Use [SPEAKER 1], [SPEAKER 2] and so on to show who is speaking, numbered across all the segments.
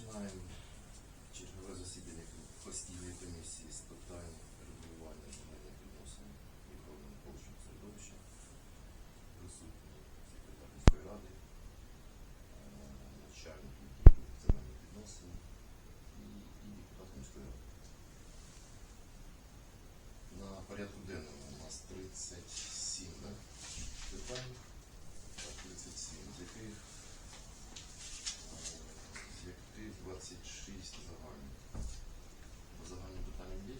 [SPEAKER 1] Починаємо чергове засідання постійної комісії з питань регулювання земельних відносин і навколишнього середовища. Присутні секретар міської ради, е, начальник земельних відносин і, і депутат міської ради. На порядку денному у нас 37 да, питань, так, 37, з яких з яких 26 загальних. По загальним питанням є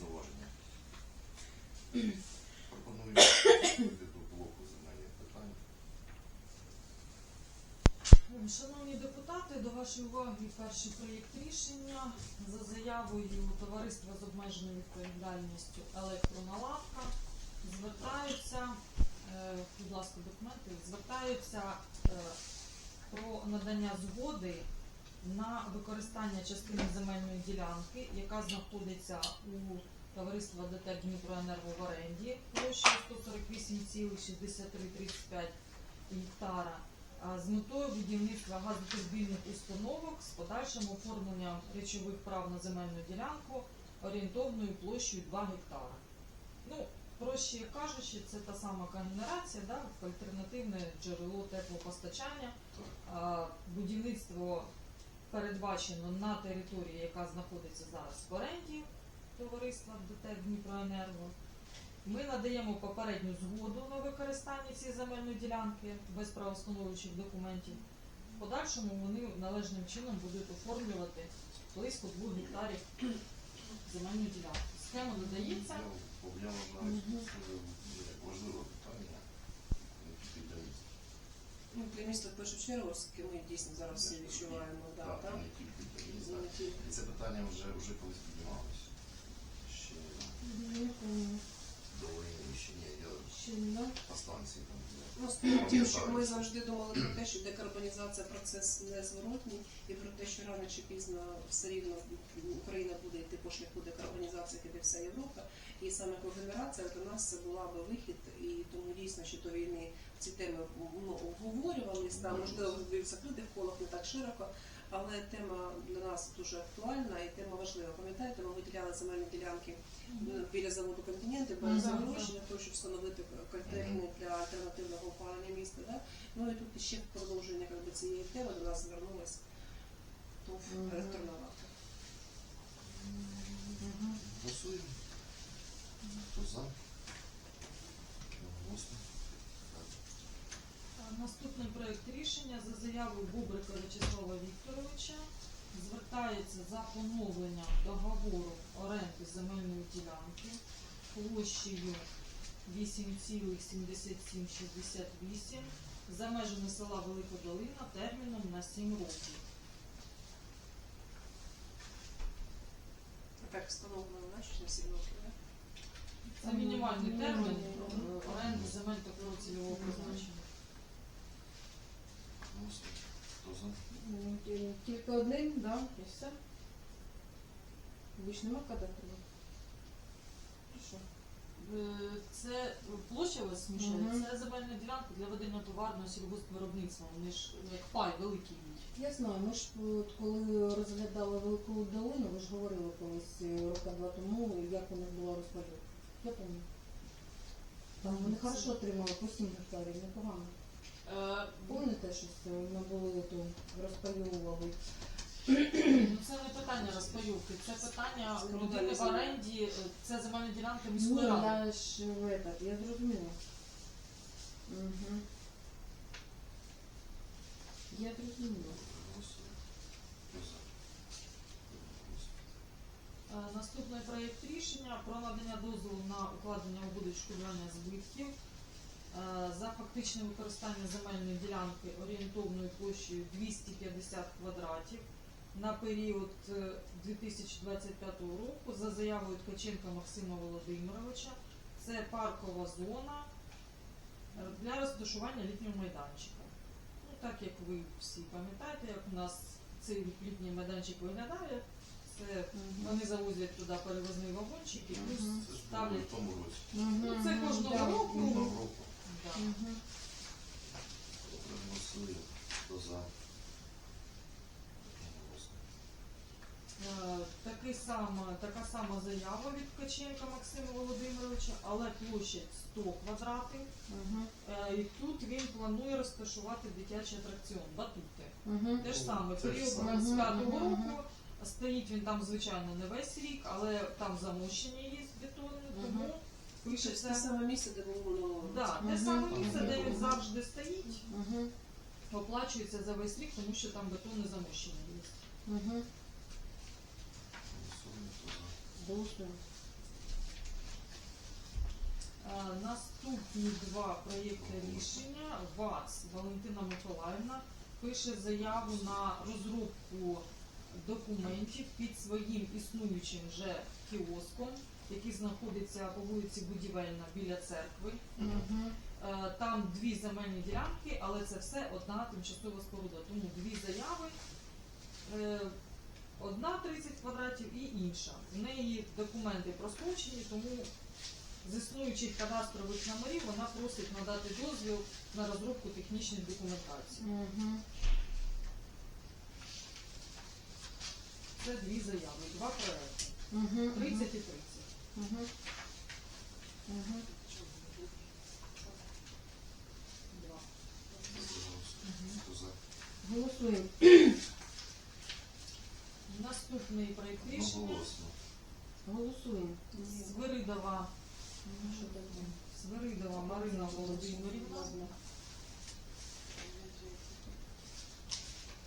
[SPEAKER 1] зауваження? Пропоную перейти до блоку земельних питань.
[SPEAKER 2] Шановні депутати, до перший проєкт рішення. За заявою товариства з обмеженою відповідальністю Електроналадка звертаються, е, будь ласка, документи, звертаються е, про надання згоди на використання частини земельної ділянки, яка знаходиться у товариства ДТЕК Дніпроенерго в оренді площею 148,6335 гектара з метою будівництва газотурбінних установок з подальшим оформленням речових прав на земельну ділянку орієнтовною площею 2 гектара. Ну, проще кажучи, це та сама когенерація, да, альтернативне джерело теплопостачання. Будівництво передбачено на території, яка знаходиться зараз в оренді товариства ДТЕК Дніпроенерго. Ми надаємо попередню згоду на використання цієї земельної ділянки без правостановчих документів. В подальшому вони належним чином будуть оформлювати близько 2 гектарів земельної ділянки. Схема додається.
[SPEAKER 1] Я, я вважаю, це важливе питання.
[SPEAKER 3] Ну, для міста в першу чергу, оскільки ми дійсно зараз всі відчуваємо, да,
[SPEAKER 1] Так,
[SPEAKER 3] так,
[SPEAKER 1] не тільки для міста.
[SPEAKER 3] тільки.
[SPEAKER 1] І це питання вже, вже колись піднімалося. Ще до станції
[SPEAKER 3] Ну, справа що ми завжди думали про те, що декарбонізація процес незворотній, і про те, що рано чи пізно все рівно Україна буде йти по шляху декарбонізації, як і вся Європа. І саме когенерація для нас це була би вихід, і тому дійсно ще до війни ці теми ну, обговорювалися, там можливо в закритих колах не так широко. Але тема для нас дуже актуальна і тема важлива. Пам'ятаєте, ми виділяли земельні ділянки ну, біля заводу континенти, гроші для того, щоб встановити котельні для альтернативного опалення міста. Да? Ну і тут ще в продовження якби, цієї теми до нас звернулась ТОВ
[SPEAKER 2] Мгм.
[SPEAKER 3] електроналадка.
[SPEAKER 1] Голосуємо. Хто за? Голосно.
[SPEAKER 2] А, Наступний проект рішення за заявою Бубрика Вячеслава Вікторовича звертається за поновленням договору оренди земельної ділянки площею 8,7768 за межами села Велика Долина терміном на 7 років.
[SPEAKER 3] Так встановлено на всі років.
[SPEAKER 2] Це мінімальний термін оренди земель такого цільового призначення.
[SPEAKER 1] Голосуємо.
[SPEAKER 4] Ну, Тільки один, да?
[SPEAKER 2] І все.
[SPEAKER 4] Більш нема кадастру. Що?
[SPEAKER 2] Е, Це площа вас смущає,
[SPEAKER 4] Мгм.
[SPEAKER 2] це земельна ділянка для ведення товарного сільгоспвиробництва. Вони ж як пай великий.
[SPEAKER 4] Я знаю, ми ж от, коли розглядали велику долину, ви ж говорили колись е, роки два тому, як у них була розподіл. Я пам'ятаю. Там вони хорошо отримали по 7 гектарів, непогано.
[SPEAKER 2] Е,
[SPEAKER 4] Пам'ятаєте, що це були то розпаювали?
[SPEAKER 2] Ну це не питання розпайовки, це питання
[SPEAKER 3] Це
[SPEAKER 2] людини в оренді, е, це земельна ділянка
[SPEAKER 4] Ні,
[SPEAKER 2] міської ради.
[SPEAKER 4] я ж в этот, я зрозуміла. Угу. Я зрозуміла.
[SPEAKER 2] Е, Наступний проєкт рішення про надання дозволу на укладення угоди відшкодування збитків е, за фактичне використання земельної ділянки орієнтовною площею 250 квадратів на період е, 2025 року за заявою Ткаченка Максима Володимировича. Це паркова зона е, для розташування літнього майданчика. Ну, так як ви всі пам'ятаєте, як у нас цей літній майданчик виглядає, це вони завозять туди перевозний вагончик і плюс
[SPEAKER 4] Мгм.
[SPEAKER 1] Це ж
[SPEAKER 2] ставлять.
[SPEAKER 1] в тому році.
[SPEAKER 2] Ну, це кожного року.
[SPEAKER 1] Голосуємо. Хто за?
[SPEAKER 2] сама, така сама заява від Ткаченка Максима Володимировича, але площадь 100 квадратів.
[SPEAKER 4] Угу.
[SPEAKER 2] Е, І тут він планує розташувати дитячий атракціон, батути.
[SPEAKER 4] Угу.
[SPEAKER 2] Те ж саме,
[SPEAKER 1] ж
[SPEAKER 2] період
[SPEAKER 1] саме.
[SPEAKER 2] з п'ятого
[SPEAKER 4] Мгм, мгм.
[SPEAKER 2] року. Стоїть він там, звичайно, не весь рік, але там замощення є бетонне, тому
[SPEAKER 4] Мгм.
[SPEAKER 3] Це те саме місце, де було минулого
[SPEAKER 2] Да, те саме місце, де він завжди стоїть,
[SPEAKER 4] Угу.
[SPEAKER 2] оплачується за весь рік, тому що там бетонне замощення є.
[SPEAKER 4] Угу.
[SPEAKER 2] Е, Наступні два проєкти рішення. ВАЦ Валентина Миколаївна пише заяву на розробку документів під своїм існуючим вже кіоском, який знаходиться по вулиці Будівельна біля церкви.
[SPEAKER 4] Угу.
[SPEAKER 2] Там дві земельні ділянки, але це все одна тимчасова споруда. Тому дві заяви. Е, Одна 30 квадратів і інша. В неї документи прострочені, тому з існуючих кадастрових номерів вона просить надати дозвіл на розробку технічної документації.
[SPEAKER 4] Угу.
[SPEAKER 2] Це дві заяви, два проекти.
[SPEAKER 4] Угу.
[SPEAKER 2] 30 і 30.
[SPEAKER 4] Угу. Угу.
[SPEAKER 2] Два.
[SPEAKER 1] Голосуємо, хто за.
[SPEAKER 4] Голосуємо.
[SPEAKER 2] Наступний проєкт рішення
[SPEAKER 1] Одноголосно.
[SPEAKER 4] Голосуємо.
[SPEAKER 2] Свиридова,
[SPEAKER 4] Ну, що там?
[SPEAKER 2] Свиридова Марина Володимирівна.
[SPEAKER 4] Ладно.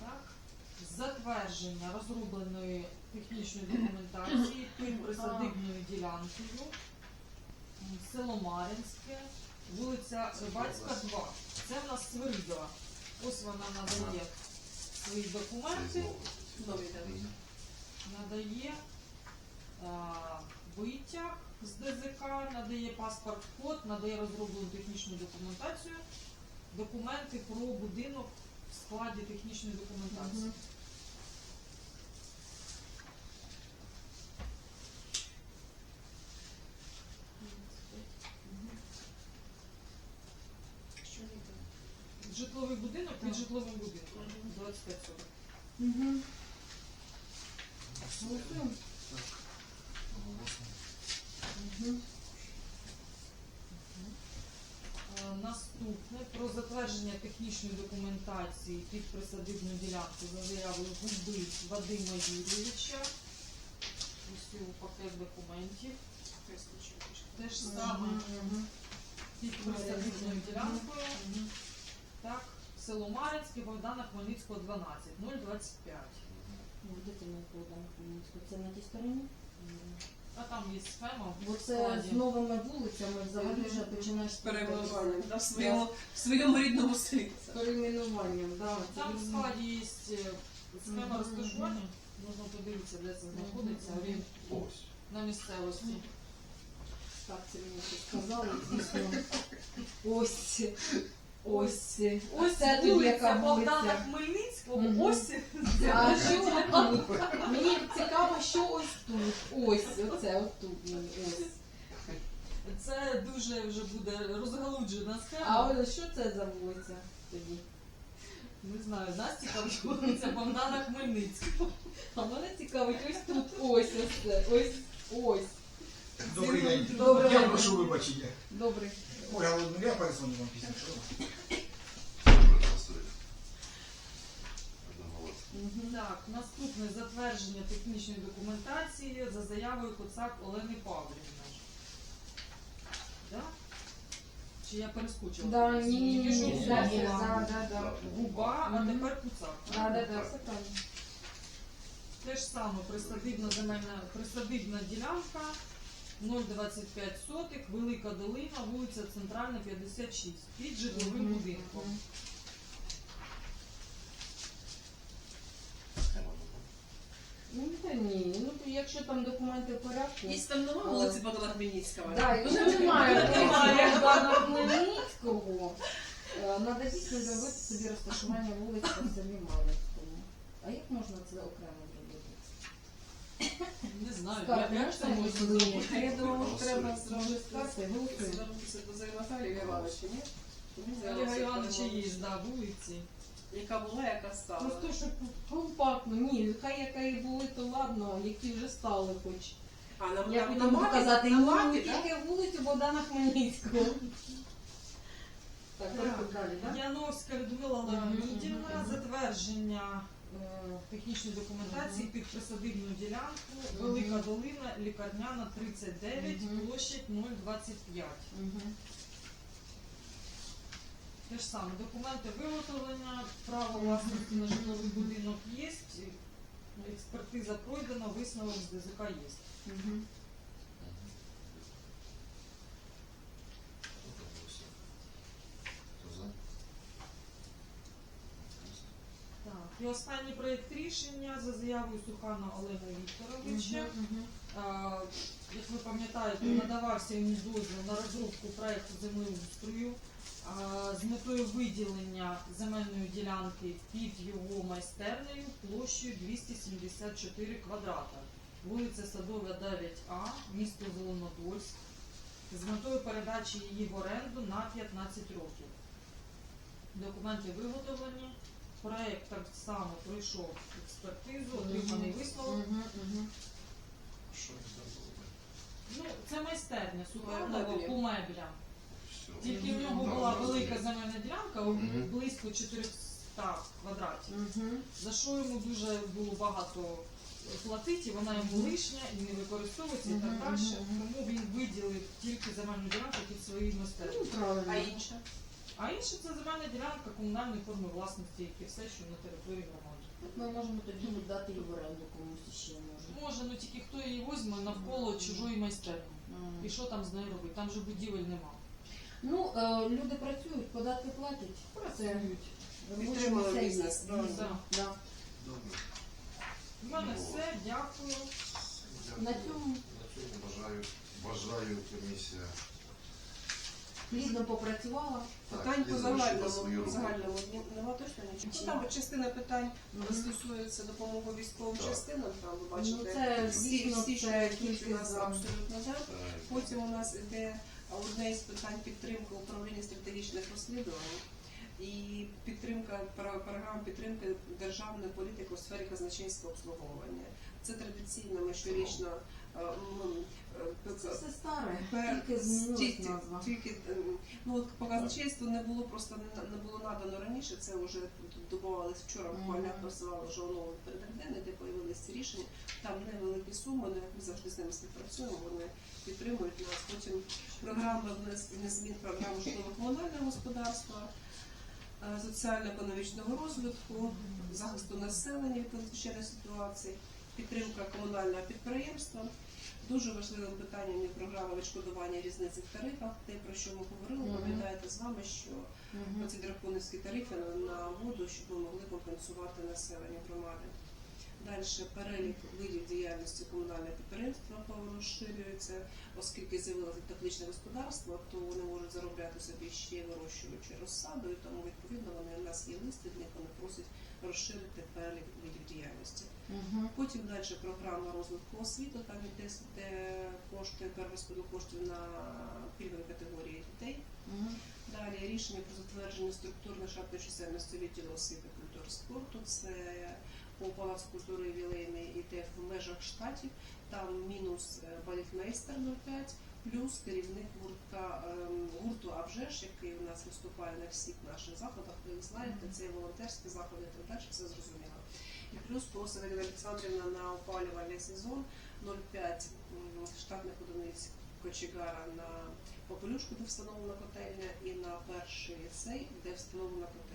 [SPEAKER 2] Так. Затвердження розробленої технічної документації під присадибною ділянкою. Село Мар'їнське, вулиця Рибацька, 2. Це в нас Свиридова. Ось вона надає свої документи, надає а, витяг з ДЗК, надає паспорт код, надає розроблену технічну документацію, документи про будинок в складі технічної документації.
[SPEAKER 4] Мгм.
[SPEAKER 3] Що ні, так.
[SPEAKER 2] Житловий будинок під
[SPEAKER 4] Так.
[SPEAKER 2] житловим будинком.
[SPEAKER 3] Мгм.
[SPEAKER 2] 25 соток.
[SPEAKER 4] Угу. Голосуємо.
[SPEAKER 1] Одноголосно.
[SPEAKER 4] Угу.
[SPEAKER 2] Е, Наступне про затвердження технічної документації під присадибну ділянку за заявою Губи Вадима Юрійовича. Його пакет документів. Те ж саме під присадибною ділянкою. Так, село Мар'їнське, Богдана Хмельницького 12, 025.
[SPEAKER 4] Ну, Де ти не подав Хмельницьку? Це на тій стороні?
[SPEAKER 2] А там є схема
[SPEAKER 4] Бо це з новими вулицями взагалі вже починаєш
[SPEAKER 3] З перейменуванням, да, в своєму, в своєму рідному селі.
[SPEAKER 4] З перейменуванням, да.
[SPEAKER 2] Там в складі є е, схема розташування, можна подивитися, де це знаходиться, орієнт
[SPEAKER 1] Ось.
[SPEAKER 2] на місцевості.
[SPEAKER 4] Так, це мені щось сказали. Ось. Ось.
[SPEAKER 2] Ось
[SPEAKER 4] це
[SPEAKER 2] вулиця Богдана? Хмельницького,
[SPEAKER 4] Мгм.
[SPEAKER 2] ось
[SPEAKER 4] А що тут? Мені цікаво, що ось тут. Ось, оце, отут мені, ось.
[SPEAKER 2] це дуже вже буде розгалуджена
[SPEAKER 4] А
[SPEAKER 2] схема.
[SPEAKER 4] ось що це за вулиця тоді?
[SPEAKER 2] Не знаю, нас цікавить вулиця Богдана Хмельницького.
[SPEAKER 4] А мене цікавить ось тут, ось, ось це, ось, ось.
[SPEAKER 5] Добрий день.
[SPEAKER 4] Добрий
[SPEAKER 5] я
[SPEAKER 4] день.
[SPEAKER 5] прошу вибачення.
[SPEAKER 4] Добре.
[SPEAKER 5] Ольга Володимирівна, я перезвоню вам після
[SPEAKER 2] Так, наступне затвердження технічної документації за заявою Коцак Олени Павлівни. Да? Чи я перескочила?
[SPEAKER 4] Да, ні, ні,
[SPEAKER 2] Тільки що
[SPEAKER 4] ні,
[SPEAKER 2] губа
[SPEAKER 4] да,
[SPEAKER 2] була.
[SPEAKER 4] да, да, да.
[SPEAKER 2] Губа, а
[SPEAKER 4] Мгм.
[SPEAKER 2] тепер Куцак.
[SPEAKER 4] Да, да, да, все правильно.
[SPEAKER 2] Те ж саме присадибна земельна присадибна ділянка 0,25 сотих, Велика Долина, вулиця Центральна, 56, під житловим будинком.
[SPEAKER 4] мгм.
[SPEAKER 1] Схема була.
[SPEAKER 4] Ну, та ні, ну то якщо там документи в порядку.
[SPEAKER 3] Є там нова вулиці Богдана Хмельницького?
[SPEAKER 4] Да, якщо немає
[SPEAKER 2] Немає.
[SPEAKER 4] Богдана Хмельницького, е, надо дійсно зробити собі розташування вулиць по селі Мар'їнському. А як можна це окремо зробити?
[SPEAKER 2] Не знаю,
[SPEAKER 4] Скарб
[SPEAKER 2] як, як це
[SPEAKER 4] можна
[SPEAKER 2] можна
[SPEAKER 4] зробити? Я думаю, що треба може скарти, голосуємо.
[SPEAKER 3] Звернутися до Наталії Івановича, ні?
[SPEAKER 2] Олега Івановича є, да, вулиці.
[SPEAKER 3] Яка була, яка стала.
[SPEAKER 4] Просто щоб компактно, ні, хай яка і були, то ладно, які вже стали хоч.
[SPEAKER 3] А на,
[SPEAKER 4] Я
[SPEAKER 3] на, на,
[SPEAKER 4] буду
[SPEAKER 3] мапі,
[SPEAKER 4] казати,
[SPEAKER 3] на
[SPEAKER 4] ну,
[SPEAKER 3] мапі, так?
[SPEAKER 4] тільки вулицю Богдана Хмельницького. Так,
[SPEAKER 2] Так.
[SPEAKER 4] далі, так?
[SPEAKER 2] Яновська Людмила Леонідівна, затвердження е, технічної документації під присадибну ділянку Велика Долина, лікарняна 39,
[SPEAKER 4] Мгм.
[SPEAKER 2] площадь 025.
[SPEAKER 4] Угу.
[SPEAKER 2] Те ж саме, документи виготовлення, право власності на житловий будинок є, експертиза пройдена, висновок з ДЗК є.
[SPEAKER 4] Угу.
[SPEAKER 2] Так. І останній проєкт рішення за заявою Сухана Олега Вікторовича. Е, Як ви пам'ятаєте, надавався йому дозвіл на розробку проєкту землеустрою з метою виділення земельної ділянки під його майстернею площею 274 квадрата. Вулиця Садова 9А, місто Зеленодольськ, з метою передачі її в оренду на 15 років. Документи виготовлені. Проєкт так само пройшов експертизу, отриманий висновок.
[SPEAKER 4] Угу.
[SPEAKER 1] Що там було?
[SPEAKER 2] Ну, це майстерня Суханова
[SPEAKER 3] меблі.
[SPEAKER 2] по меблям.
[SPEAKER 1] Все.
[SPEAKER 2] Тільки в
[SPEAKER 4] Мгм.
[SPEAKER 2] нього
[SPEAKER 1] Там
[SPEAKER 2] була велика земельна ділянка,
[SPEAKER 1] Мгм.
[SPEAKER 2] близько 400 квадратів.
[SPEAKER 4] Угу.
[SPEAKER 2] За що йому дуже було багато платити, і вона йому лишня і не використовується і так
[SPEAKER 4] Мгм,
[SPEAKER 2] далі.
[SPEAKER 4] мгм, мгм.
[SPEAKER 2] Тому він виділив тільки земельну ділянку під свої
[SPEAKER 4] Ну,
[SPEAKER 2] майстерні.
[SPEAKER 4] правильно.
[SPEAKER 3] А інша?
[SPEAKER 2] А інше це земельна ділянка комунальної форми власності, як і все, що на території громади.
[SPEAKER 4] Ми можемо тоді дати її в оренду комусь ще може.
[SPEAKER 2] Може, ну тільки хто її візьме навколо чужої майстерні.
[SPEAKER 4] Мгм.
[SPEAKER 2] І що там з нею робити? Там же будівель нема.
[SPEAKER 4] Ну, е, люди працюють, податки платять.
[SPEAKER 2] Працюють.
[SPEAKER 3] Підтримали бізнес,
[SPEAKER 4] є.
[SPEAKER 2] Да.
[SPEAKER 4] Да.
[SPEAKER 1] Добре.
[SPEAKER 2] У мене все, дякую.
[SPEAKER 1] Дякую.
[SPEAKER 4] На цьому
[SPEAKER 1] На цьому бажаю, бажаю комісія.
[SPEAKER 4] плідно попрацювала.
[SPEAKER 1] Так,
[SPEAKER 3] Питань по загальному,
[SPEAKER 1] свою
[SPEAKER 3] по
[SPEAKER 1] роботу.
[SPEAKER 3] загальному ні- нема точно нічого.
[SPEAKER 4] Чи?
[SPEAKER 3] Ну, Там частина питань
[SPEAKER 4] Мгм.
[SPEAKER 3] стосується допомоги військовим
[SPEAKER 1] Так.
[SPEAKER 3] частинам, там ви
[SPEAKER 4] Ну,
[SPEAKER 3] бачите,
[SPEAKER 4] це,
[SPEAKER 3] всі,
[SPEAKER 4] звісно,
[SPEAKER 3] всі, що
[SPEAKER 4] це
[SPEAKER 3] у нас абсолютно да.
[SPEAKER 1] Так.
[SPEAKER 3] Потім у нас іде одне із питань підтримки управління стратегічних розслідувань і підтримка пара- програм підтримки державної політики у сфері казначейського обслуговування. Це традиційно ми щорічно е, м, е,
[SPEAKER 4] Це все старе, тільки
[SPEAKER 3] тільки-
[SPEAKER 4] назва.
[SPEAKER 3] Тільки ем, ну от по казначейству не було просто не, було надано раніше. Це вже добувалось вчора. Буквально просували вже оновлений порядок денний, де появилися рішення. Там невеликі суми, але ми завжди з ними співпрацюємо. Вони підтримують нас. Потім програма внесення змін програми житлово-комунального господарства. Е, Соціально-економічного розвитку, захисту населення від надзвичайних ситуацій, підтримка комунального підприємства, Дуже важливим питанням є програма відшкодування різниці в тарифах. Те, про що ми говорили, пам'ятаєте з вами, що ці драконівські тарифи на, на воду, щоб ми могли компенсувати населення громади. Далі перелік видів діяльності комунального підприємства розширюється, оскільки з'явилося тепличне господарство, то вони можуть заробляти собі ще вирощуючи розсаду, і тому відповідно вони у нас є лист, від них вони просять розширити перелік видів діяльності.
[SPEAKER 4] Мгм.
[SPEAKER 3] Потім далі програма розвитку освіти, там іде де кошти, перерозподіл коштів на пільгові категорії дітей.
[SPEAKER 4] Мгм.
[SPEAKER 3] Далі рішення про затвердження структурної штатної чисельності відділу освіти, культури спорту. Це по Палац культури ювілейний іде в межах штатів. Там мінус е, балетмейстер 0,5, плюс керівник гуртка ем, гурту Авжеш, який у нас виступає на всіх наших заходах. Ви знаєте, це волонтерські заходи і так далі, все зрозуміло. І плюс просить Олександрівна на опалювальний сезон 0,5 штатних одиниць кочегара на попелюшку, де встановлена котельня, і на перший цей, де встановлена котельня.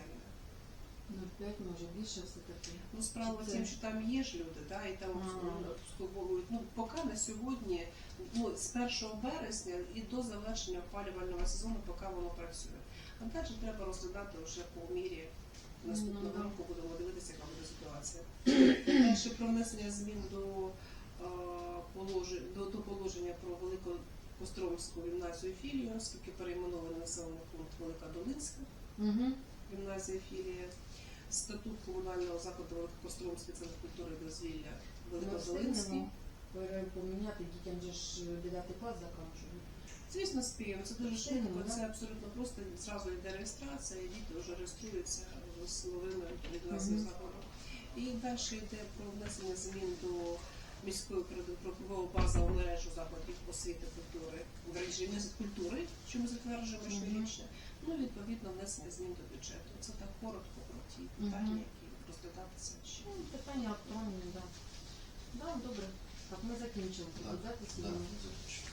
[SPEAKER 4] 0,5 може більше все-таки.
[SPEAKER 3] Ну, справа в
[SPEAKER 4] Це-
[SPEAKER 3] тім, що там є ж люди, да, і там
[SPEAKER 4] Ага.
[SPEAKER 3] обслуговують. Ну, поки на сьогодні, ну, з 1 березня і до завершення опалювального сезону, поки воно працює. А далі треба розглядати вже по мірі наступного
[SPEAKER 4] Ну, да.
[SPEAKER 3] року, будемо дивитися, яка буде ситуація. Далі про внесення змін до, е, положень, до, до положення про Великокостромську гімназію філію, оскільки перейменований населений пункт Велика Долинська
[SPEAKER 4] Угу.
[SPEAKER 3] гімназія філія, статут комунального закладу Великокостромський центр культури і дозвілля
[SPEAKER 4] пере- поміняти дітям же ж 9 клас заканчують.
[SPEAKER 3] Звісно, спіємо. Це дуже швидко, це абсолютно просто. Зразу йде реєстрація, і діти вже реєструються в з новими назвою
[SPEAKER 4] Мгм.
[SPEAKER 3] закону. І далі йде про внесення змін до міської правової базової мережу закладів освіти культури в режимі культури, що ми затверджуємо щорічно. Ну, відповідно, внесення змін до бюджету. Це так коротко ті питання, які розглядатися ще.
[SPEAKER 4] Ну, питання актуальне, да. Да, добре. Так, ми закінчили
[SPEAKER 1] да, закінчу.